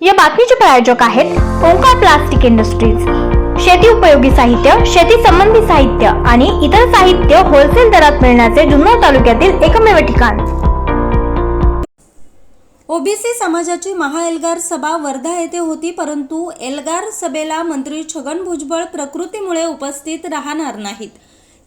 या बातमीचे प्रायोजक आहेत ओंकार प्लास्टिक इंडस्ट्रीज. शेती उपयोगी साहित्य शेती संबंधी साहित्य आणि इतर साहित्य होलसेल दरात मिळण्याचे जुन्नर तालुक्यातील एकमेव ठिकाण. ओबीसी समाजाची महाएल्गार सभा वर्धा येथे होती परंतु एल्गार सभेला मंत्री छगन भुजबळ प्रकृतीमुळे उपस्थित राहणार नाहीत.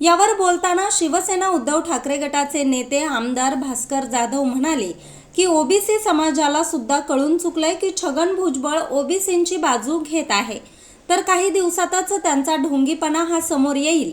यावर बोलताना शिवसेना उद्धव ठाकरे गटाचे नेते आमदार भास्कर जाधव म्हणाले की ओबीसी समाजाला सुद्धा कळून चुकलंय की छगन भुजबळ ओबीसींची बाजू घेत आहे. तर काही दिवसातच त्यांचा ढोंगीपणा हा समोर येईल.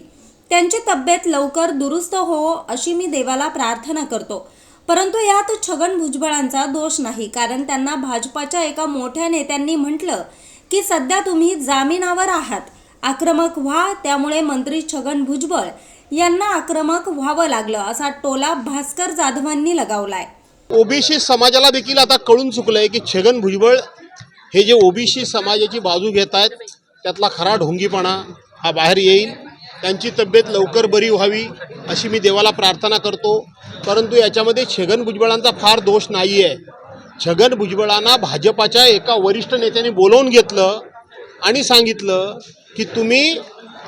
त्यांची तब्येत लवकर दुरुस्त हो अशी मी देवाला प्रार्थना करतो. परंतु यात छगन भुजबळांचा दोष नाही कारण त्यांना भाजपाच्या एका मोठ्या नेत्यांनी म्हटलं की सध्या तुम्ही जामिनावर आहात. आक्रमक व्हा त्यामुळे मंत्री छगन भुजबळ यांना आक्रमक व्हावं लागलं असा टोला भास्कर जाधवांनी लगावलाय. ओबीसी समाजाला देखील आता कळून चुकलं आहे की छगन भुजबळ हे जे ओबीसी समाजाची बाजू घेत आहेत त्यातला खरा ढोंगीपणा हा बाहेर येईल. त्यांची तब्येत लवकर बरी व्हावी अशी मी देवाला प्रार्थना करतो. परंतु याच्यामध्ये छगन भुजबळांचा फार दोष नाही आहे छगन भुजबळांना भाजपाच्या एका वरिष्ठ नेत्याने बोलवून घेतलं आणि सांगितलं की तुम्ही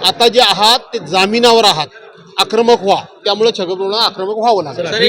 आता जे आहात ते जामिनावर आहात. आक्रमक व्हा. त्यामुळे छगन भुजबळांना आक्रमक व्हावं लागलं.